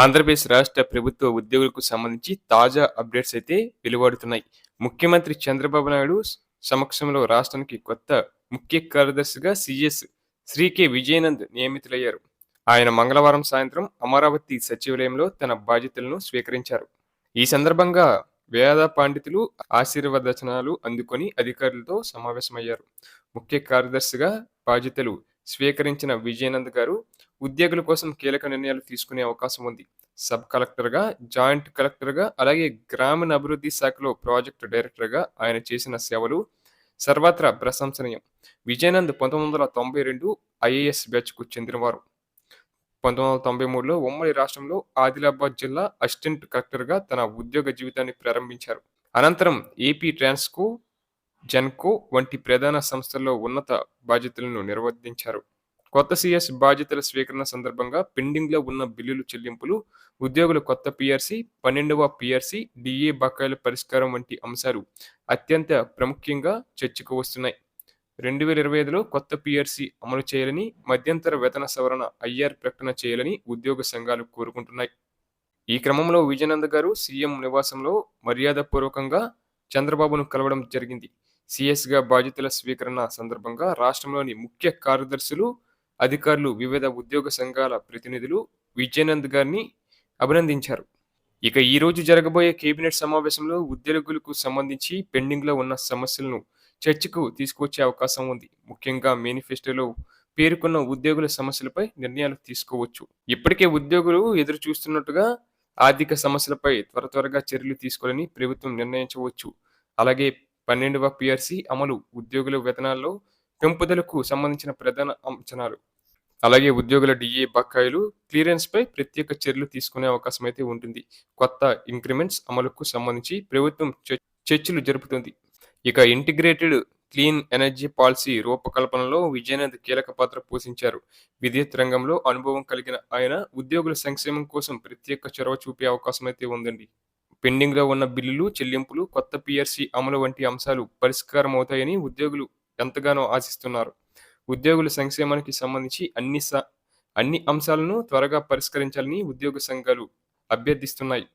ఆంధ్రప్రదేశ్ రాష్ట్ర ప్రభుత్వ ఉద్యోగులకు సంబంధించి తాజా అప్డేట్స్ అయితే వెలువడుతున్నాయి. ముఖ్యమంత్రి చంద్రబాబు నాయుడు సమక్షంలో రాష్ట్రానికి కొత్త ముఖ్య కార్యదర్శిగా సిఎస్ శ్రీకే విజయనంద్ నియమితులయ్యారు. ఆయన మంగళవారం సాయంత్రం అమరావతి సచివాలయంలో తన బాధ్యతలను స్వీకరించారు. ఈ సందర్భంగా వేద పండితులు ఆశీర్వదచనాలు అందుకొని అధికారులతో సమావేశమయ్యారు. ముఖ్య కార్యదర్శిగా బాధ్యతలు స్వీకరించిన విజయనంద్ గారు ఉద్యోగుల కోసం కీలక నిర్ణయాలు తీసుకునే అవకాశం ఉంది. సబ్ కలెక్టర్గా జాయింట్ కలెక్టర్గా అలాగే గ్రామీణ అభివృద్ధి శాఖలో ప్రాజెక్టు డైరెక్టర్గా ఆయన చేసిన సేవలు సర్వత్రా ప్రశంసనీయం. విజయనంద్ పంతొమ్మిది వందల తొంభై రెండు ఐఏఎస్ బ్యాచ్కు చెందినవారు. పంతొమ్మిది వందల తొంభై మూడులో ఉమ్మడి రాష్ట్రంలో ఆదిలాబాద్ జిల్లా అసిస్టెంట్ కలెక్టర్గా తన ఉద్యోగ జీవితాన్ని ప్రారంభించారు. అనంతరం ఏపీ ట్రాన్స్కు జెన్కో వంటి ప్రధాన సంస్థల్లో ఉన్నత బాధ్యతలను నిర్వర్తించారు. కొత్త సిఎస్ బాధ్యతల స్వీకరణ సందర్భంగా పెండింగ్లో ఉన్న బిల్లులు చెల్లింపులు ఉద్యోగుల కొత్త పిఆర్సీ పన్నెండవ పిఆర్సీ డిఏ బకాయిల పరిష్కారం వంటి అంశాలు అత్యంత ప్రాముఖ్యంగా చర్చకు వస్తున్నాయి. రెండు వేల ఇరవై ఐదులో కొత్త పిఆర్సీ అమలు చేయాలని మధ్యంతర వేతన సవరణ ఐఆర్ ప్రకటన చేయాలని ఉద్యోగ సంఘాలు కోరుకుంటున్నాయి. ఈ క్రమంలో విజయనంద గారు సీఎం నివాసంలో మర్యాదపూర్వకంగా చంద్రబాబును కలవడం జరిగింది. సిఎస్గా బాధ్యతల స్వీకరణ సందర్భంగా రాష్ట్రంలోని ముఖ్య కార్యదర్శులు అధికారులు వివిధ ఉద్యోగ సంఘాల ప్రతినిధులు విజయనంద్ గారిని అభినందించారు. ఇక ఈ రోజు జరగబోయే కేబినెట్ సమావేశంలో ఉద్యోగులకు సంబంధించి పెండింగ్లో ఉన్న సమస్యలను చర్చకు తీసుకొచ్చే అవకాశం ఉంది. ముఖ్యంగా మేనిఫెస్టోలో పేర్కొన్న ఉద్యోగుల సమస్యలపై నిర్ణయాలు తీసుకోవచ్చు. ఇప్పటికే ఉద్యోగులు ఎదురు చూస్తున్నట్టుగా ఆర్థిక సమస్యలపై త్వర త్వరగా చర్యలు తీసుకోవాలని ప్రభుత్వం నిర్ణయించవచ్చు. అలాగే పన్నెండవ పిఆర్సీ అమలు ఉద్యోగుల వేతనాల్లో పెంపుదలకు సంబంధించిన ప్రధాన అంచనాలు. అలాగే ఉద్యోగుల డిఏ బకాయిలు క్లియరెన్స్ పై ప్రత్యేక చర్యలు తీసుకునే అవకాశం అయితే ఉంటుంది. కొత్త ఇంక్రిమెంట్స్ అమలుకు సంబంధించి ప్రభుత్వం చర్చలు జరుపుతుంది. ఇక ఇంటిగ్రేటెడ్ క్లీన్ ఎనర్జీ పాలసీ రూపకల్పనలో విజయనంద్ కీలక పాత్ర పోషించారు. విద్యుత్ రంగంలో అనుభవం కలిగిన ఆయన ఉద్యోగుల సంక్షేమం కోసం ప్రత్యేక చొరవ చూపే అవకాశం అయితే ఉందండి. పెండింగ్లో ఉన్న బిల్లులు చెల్లింపులు కొత్త పిఆర్సీ అమలు వంటి అంశాలు పరిష్కారం అవుతాయని ఉద్యోగులు ఎంతగానో ఆశిస్తున్నారు. ఉద్యోగుల సంక్షేమానికి సంబంధించి అన్ని అన్ని అంశాలను త్వరగా పరిష్కరించాలని ఉద్యోగ సంఘాలు అభ్యర్థిస్తున్నాయి.